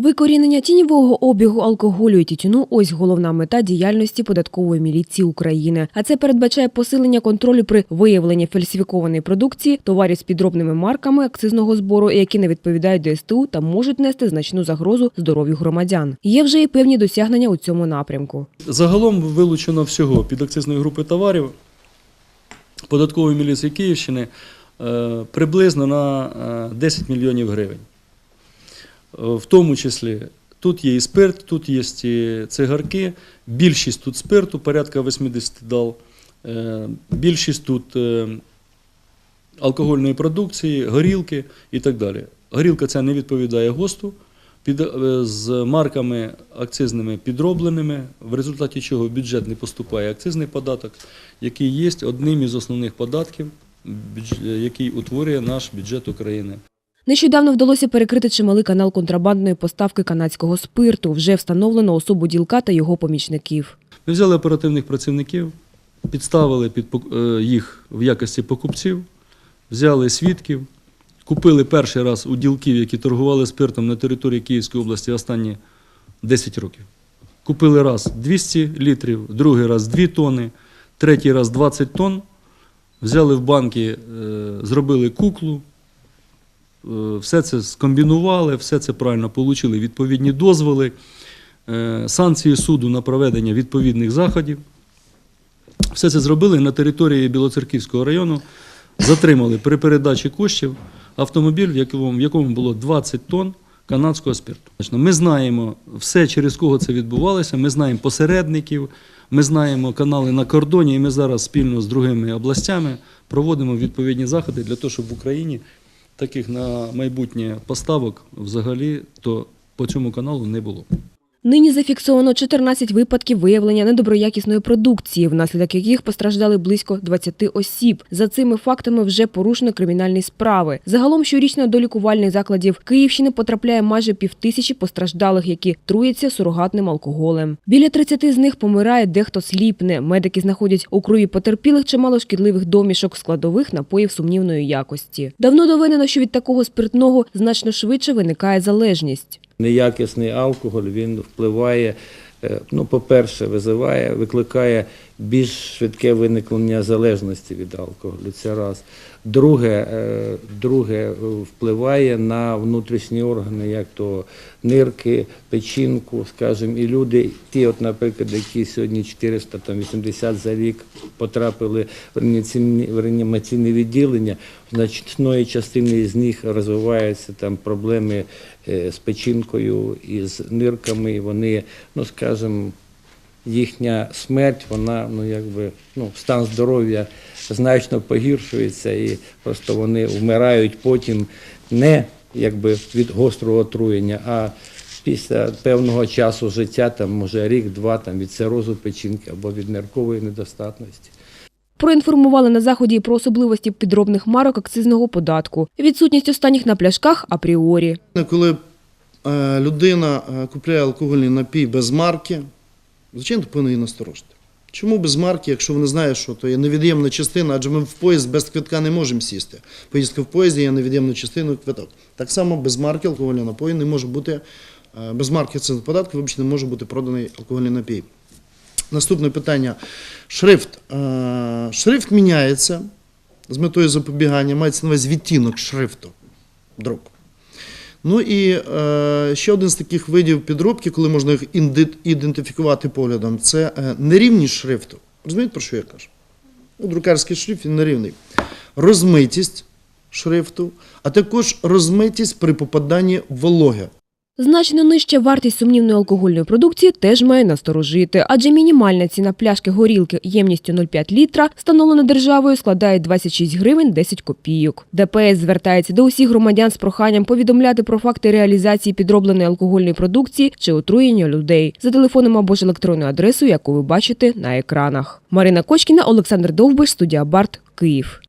Викорінення тіньового обігу алкоголю і тютюну – ось головна мета діяльності податкової міліції України. А це передбачає посилення контролю при виявленні фальсифікованої продукції, товарів з підробними марками акцизного збору, які не відповідають ДСТУ та можуть нести значну загрозу здоров'ю громадян. Є вже і певні досягнення у цьому напрямку. Загалом вилучено всього під акцизної групи товарів податкової міліції Київщини е, приблизно на е, 10 мільйонів гривень. Е, В тому числі тут є і спирт, тут є і цигарки, більшість тут спирту, порядка 80 дал, е, більшість тут е, алкогольної продукції, горілки і так далі. Горілка ця не відповідає ГОСТу, з марками акцизними підробленими, в результаті чого бюджет не поступає акцизний податок, який є одним із основних податків, який утворює наш бюджет України. Нещодавно вдалося перекрити чималий канал контрабандної поставки канадського спирту. Вже встановлено особу ділка та його помічників. Ми взяли оперативних працівників, підставили під е, їх в якості покупців, взяли свідків, купили перший раз у ділків, які торгували спиртом на території Київської області останні 10 років. Купили раз 200 літрів, другий раз 2 тони, третій раз 20 тонн. Взяли в банки, е, зробили куклу, все це скомбінували, все це правильно отримали відповідні дозволи, е, санкції суду на проведення відповідних заходів. Все це зробили на території Білоцерківського району, затримали при передачі коштів автомобіль, в якому було 20 тонн канадського спирту. Ми знаємо все, через кого це відбувалося, ми знаємо посередників, ми знаємо канали на кордоні, і ми зараз спільно з другими областями проводимо відповідні заходи для того, щоб в Україні таких на майбутнє поставок взагалі то по цьому каналу не було. Нині зафіксовано 14 випадків виявлення недоброякісної продукції, внаслідок яких постраждали близько 20 осіб. За цими фактами вже порушено кримінальні справи. Загалом щорічно до лікувальних закладів Київщини потрапляє майже півтисячі постраждалих, які труяться сурогатним алкоголем. Біля 30 з них помирає, дехто сліпне. Медики знаходять у крові потерпілих чимало шкідливих домішок складових напоїв сумнівної якості. Давно доведено, що від такого спиртного значно швидше виникає залежність. Неякісний алкоголь він впливає, е, ну, по-перше, визиває, викликає більш швидке виникнення залежності від алкоголю. Це раз. Друге, е, друге е, впливає на внутрішні органи, як то нирки, печінку, скажімо, і люди, ті, от, наприклад, які сьогодні 480 за рік потрапили в реанімаційне відділення, значної частини з них розвиваються там проблеми е, з печінкою і з нирками. і Вони, ну скажімо, їхня смерть, вона ну якби ну стан здоров'я значно погіршується, і просто вони вмирають потім не якби від гострого отруєння, а після певного часу життя, там може рік-два, там від цирозу печінки або від ниркової недостатності. Проінформували на заході про особливості підробних марок акцизного податку. Відсутність останніх на пляшках апріорі. Коли е, людина е, купляє алкогольний напій без марки, звичайно, повинна її насторожити. Чому без марки, якщо вона знає, що то є невід'ємна частина, адже ми в поїзд без квитка не можемо сісти. Поїздка в поїзді є невід'ємною частиною квиток. Так само без марки алкогольний напій не може бути, е, без марки це податку, вибачте, не може бути проданий алкогольний напій. Наступне питання. Шрифт. Е, Шрифт міняється з метою запобігання, мається на увазі відтінок шрифту друку. Ну і е, ще один з таких видів підробки, коли можна їх ідентифікувати поглядом, це е, нерівність шрифту. Розумієте, про що я кажу? Ну, друкарський шрифт він нерівний. Розмитість шрифту, а також розмитість при попаданні вологи. Значно нижча вартість сумнівної алкогольної продукції теж має насторожити, адже мінімальна ціна пляшки горілки ємністю 0,5 літра, встановлена державою, складає 26 гривень 10 копійок. ДПС звертається до усіх громадян з проханням повідомляти про факти реалізації підробленої алкогольної продукції чи отруєння людей за телефоном або ж електронною адресою, яку ви бачите на екранах. Марина Кочкіна, Олександр Довбиш, студія Барт, Київ.